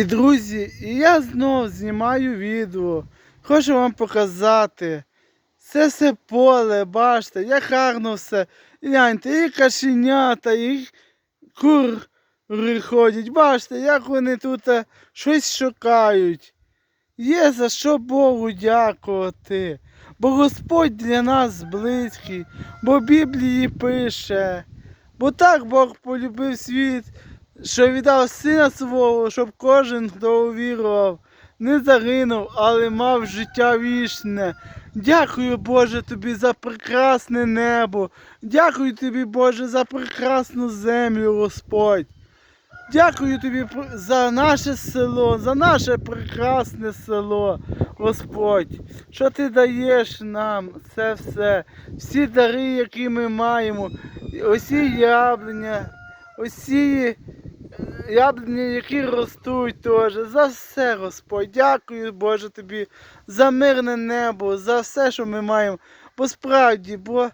І друзі, я знов знімаю відео. Хочу вам показати. Це все поле, бачите, як гарно все. Гляньте, і кашенята, і кури ходять. Бачите, як вони тут е, щось шукають. Є за що Богу дякувати. Бо Господь для нас близький, бо Біблії пише. Бо так Бог полюбив світ, що віддав сина свого, щоб кожен, хто увірував, не загинув, але мав життя вічне. Дякую, Боже, тобі за прекрасне небо. Дякую тобі, Боже, за прекрасну землю, Господь. Дякую тобі за наше село, за наше прекрасне село, Господь, що ти даєш нам це все, всі дари, які ми маємо, усі яблуня, усі яблуні, які ростуть теж, за все, Господь. Дякую, Боже, тобі за мирне небо, за все, що ми маємо. Бо справді, бо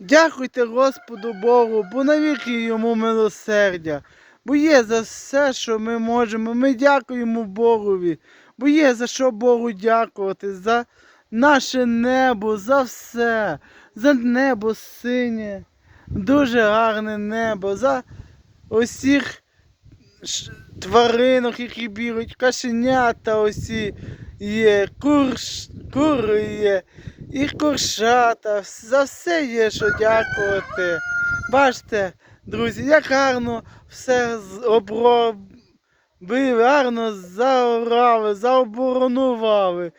дякуйте Господу Богу, бо навіки йому милосердя. Бо є за все, що ми можемо. Ми дякуємо Богові. Бо є за що Богу дякувати, за наше небо, за все, за небо синє, дуже гарне небо, за усіх тваринок, які бігають, кашенята усі є, курш, кури є, і куршата. За все є, що дякувати. Бачите, друзі, як гарно все обробили, гарно заорали, заоборонували.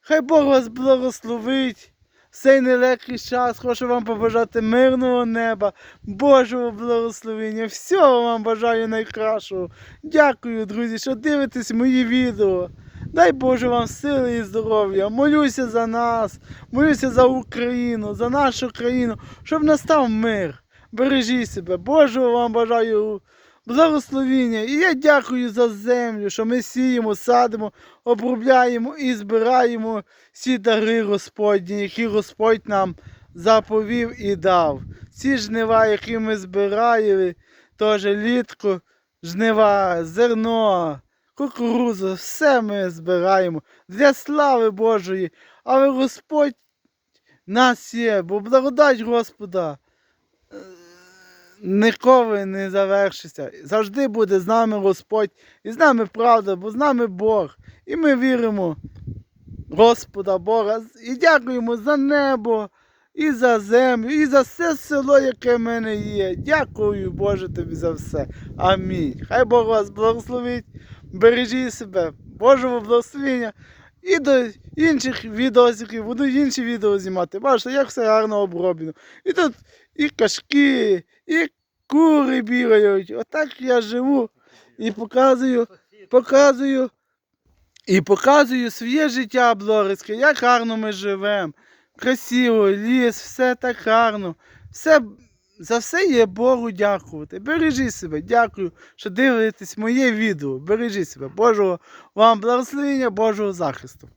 Хай Бог вас благословить. Цей нелегкий час хочу вам побажати мирного неба, Божого благословення. Всього вам бажаю найкращого. Дякую, друзі, що дивитесь мої відео. Дай Боже вам сили і здоров'я. Молюся за нас, молюся за Україну, за нашу країну, щоб настав мир. Бережіть себе. Божого вам бажаю благословіння. І я дякую за землю, що ми сіємо, садимо, обробляємо і збираємо всі дари Господні, які Господь нам заповів і дав. Ці жнива, які ми збирали, теж літку, жнива, зерно, кукурузу, все ми збираємо для слави Божої. Але Господь нас є, бо благодать Господа ніколи не завершиться. Завжди буде з нами Господь, і з нами правда, бо з нами Бог. І ми віримо Господа Бога. І дякуємо за небо, і за землю, і за все село, яке в мене є. Дякую, Боже, тобі за все. Амінь. Хай Бог вас благословить, бережіть себе, Божого благословення. І до інших відосиків, буду інші відео знімати. Бачите, як все гарно оброблено. І тут і кашки, і кури бігають. Отак я живу і показую, показую, і показую своє життя блогерське, як гарно ми живемо. Красиво, ліс, все так гарно. Все, за все є Богу дякувати. Бережіть себе, дякую, що дивитесь моє відео. Бережіть себе. Божого вам благословення, Божого захисту.